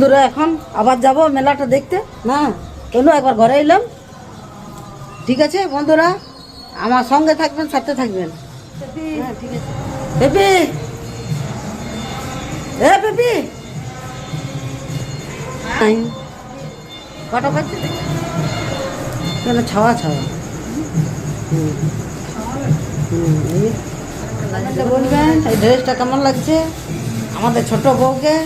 বন্ধুরা এখন আবার যাব মেলাটা দেখতে। না কেন একবার ঘরে এলাম। ঠিক আছে বন্ধুরা আমার সঙ্গে থাকবেন সাথে থাকবেন। হ্যাঁ ঠিক আছে। পেপি! এ পেপি! কটা বাজছে? কেন ছাওয়া ছাওয়া। বলবেন। এই ড্রেসটা কেমন লাগছে? আমাদের ছোট বউকে।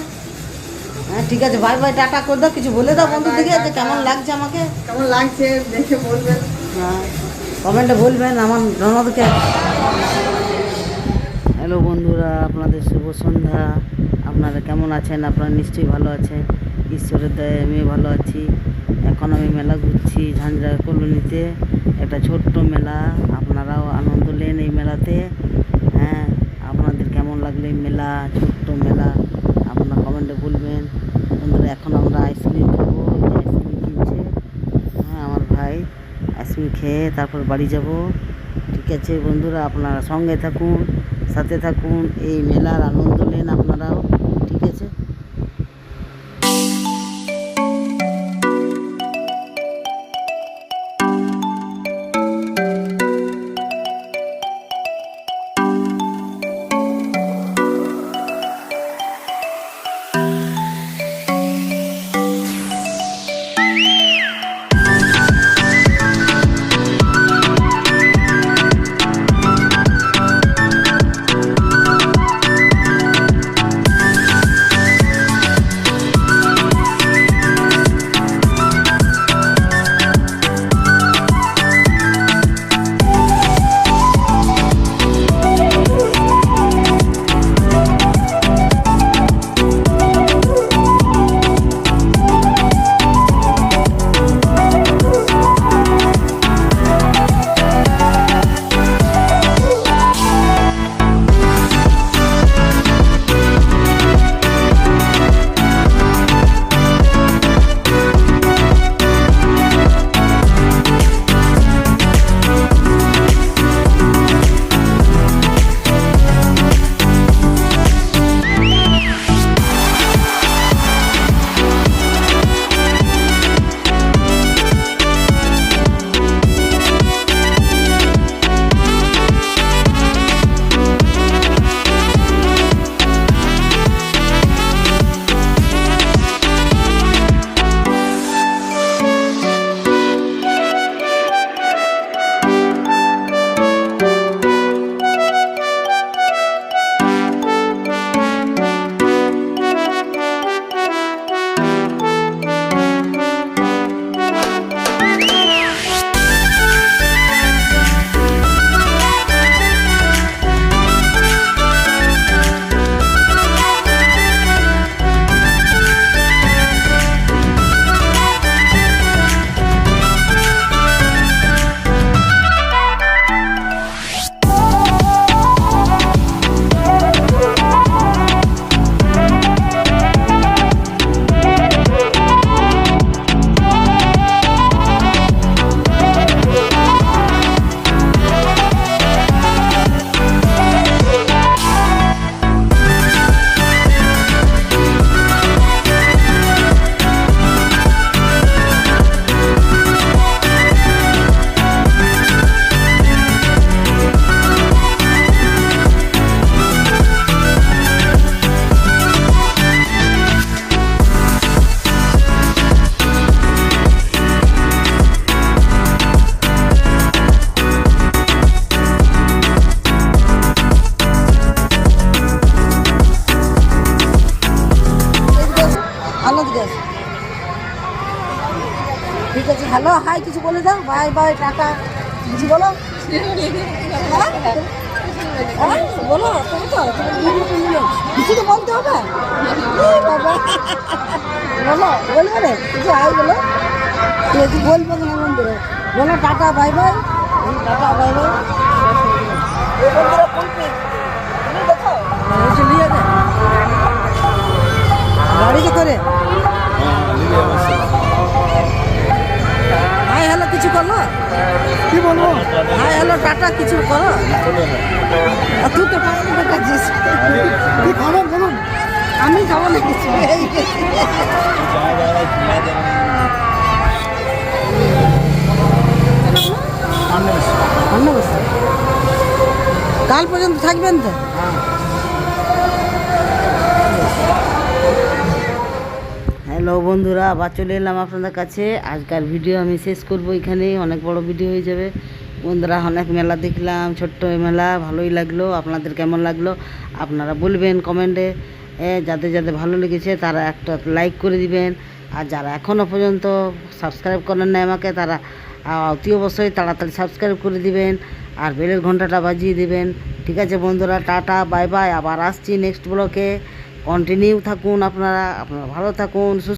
হ্যাঁ ঠিক আছে বাই বাই টাটা করে দাও কিছু বলে দাও বন্ধু থেকে যে কেমন লাগছে আমাকে? কেমন লাগছে দেখে বলবেন। হ্যাঁ কমেন্টে বলবেন আমার ননদকে। হ্যালো বন্ধুরা আপনাদের শুভ সন্ধ্যা। আপনারা কেমন আছেন? আপনারা নিশ্চয়ই ভালো আছেন। ঈশ্বরের দয়ে আমি ভালো আছি। এখন আমি মেলা ঘুরছি ঝাঞ্ঝা কলোনিতে। একটা ছোট্ট মেলা আপনারাও আনন্দ নেন এই মেলাতে। হ্যাঁ আপনাদের কেমন লাগল এই মেলা ছোট্ট মেলা? আপনারা কমেন্টে বলবেন। বন্ধুরা, এখন আমরা আইসক্রিম খাব আইসক্রিম কিনছে। হ্যাঁ আমার ভাই আইসক্রিম খেয়ে তারপর বাড়ি যাব। ঠিক আছে বন্ধুরা, আপনারা সঙ্গে থাকুন, সাথে থাকুন, এই মেলার আনন্দ নেন আপনারাও। ঠিক আছে? হ্যালো, হাই, কিছু বলে দাও। Bye bye, tata. কিছু বলো? হ্যাঁ? হ্যাঁ? বলো, তুমি তো। কিছু তো বলতে হবে। বলো, বলবে রে কিছু হাই বলো। ঠিক আছে বলব না বন্ধুরা বলো, tata, bye bye. Tata, bye bye. গাড়িতে করে। করল? কি বলব? হাই হ্যালো টাটা কিছু করো? আর তুই তো টাটা দেখাচ্ছিস কি খবর বলুন? আমি যাব না কিছু। কাল পর্যন্ত থাকবেন তো? হ্যালো বন্ধুরা, আবার চলে এলাম আপনাদের কাছে। আজকাল ভিডিও আমি শেষ করব এখানে অনেক বড় ভিডিও হয়ে যাবে। বন্ধুরা, অনেক মেলা দেখলাম, ছোট্ট মেলা, ভালোই লাগল। আপনাদের কেমন লাগল? আপনারা বলবেন কমেন্টে যাদের যাদের ভালো লেগেছে, তারা একটা লাইক করে দিবেন। আর যারা এখনও পর্যন্ত সাবস্ক্রাইব করেন না আমাকে, তারা অতি অবশ্যই তাড়াতাড়ি সাবস্ক্রাইব করে দিবেন। আর বেলের ঘন্টাটা বাজিয়ে দিবেন। ঠিক আছে বন্ধুরা, টাটা বাই বাই আবার আসছি নেক্সট ব্লকে কন্টিনিউ থাকুন আপনারা। আপনারা ভালো থাকুন, সুস্থ